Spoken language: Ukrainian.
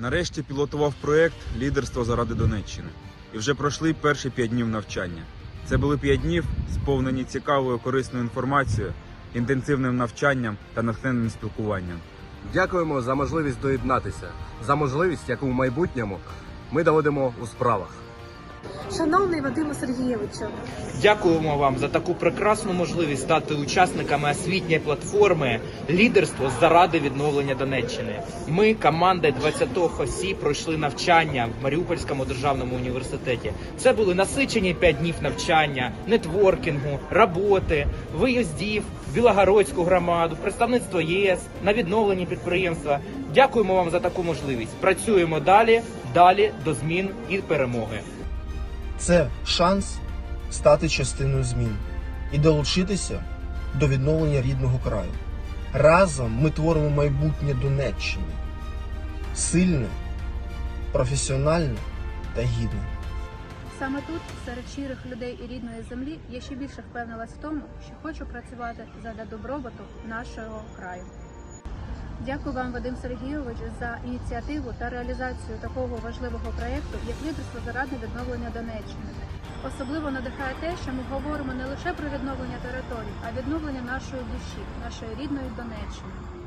Нарешті пілотував проєкт Лідерство заради Донеччини. І вже пройшли перші п'ять днів навчання. Це були п'ять днів, сповнені цікавою корисною інформацією, інтенсивним навчанням та натхненним спілкуванням. Дякуємо за можливість доєднатися, за можливість, яку в майбутньому ми доводимо у справах. Шановний Вадиме Сергійовичу, Дякуємо вам за таку прекрасну можливість стати учасниками освітньої платформи Лідерство заради відновлення Донеччини. Ми, команда 20 осіб, пройшли навчання в Маріупольському державному університеті. Це були насичені 5 днів навчання, нетворкінгу, роботи, виїздів Білогородську громаду, представництво ЄС на відновлені підприємства. Дякуємо вам за таку можливість. Працюємо далі, далі до змін і перемоги. Це шанс стати частиною змін і долучитися до відновлення рідного краю. Разом ми творимо майбутнє Донеччини. Сильне, професіональне та гідне. Саме тут, серед щирих людей і рідної землі, я ще більше впевнилась в тому, що хочу працювати задля добробуту нашого краю. Дякую вам, Вадим Сергійович, за ініціативу та реалізацію такого важливого проєкту, як лідерство заради відновлення Донеччини. Особливо надихає те, що ми говоримо не лише про відновлення територій, а відновлення нашої душі, нашої рідної Донеччини.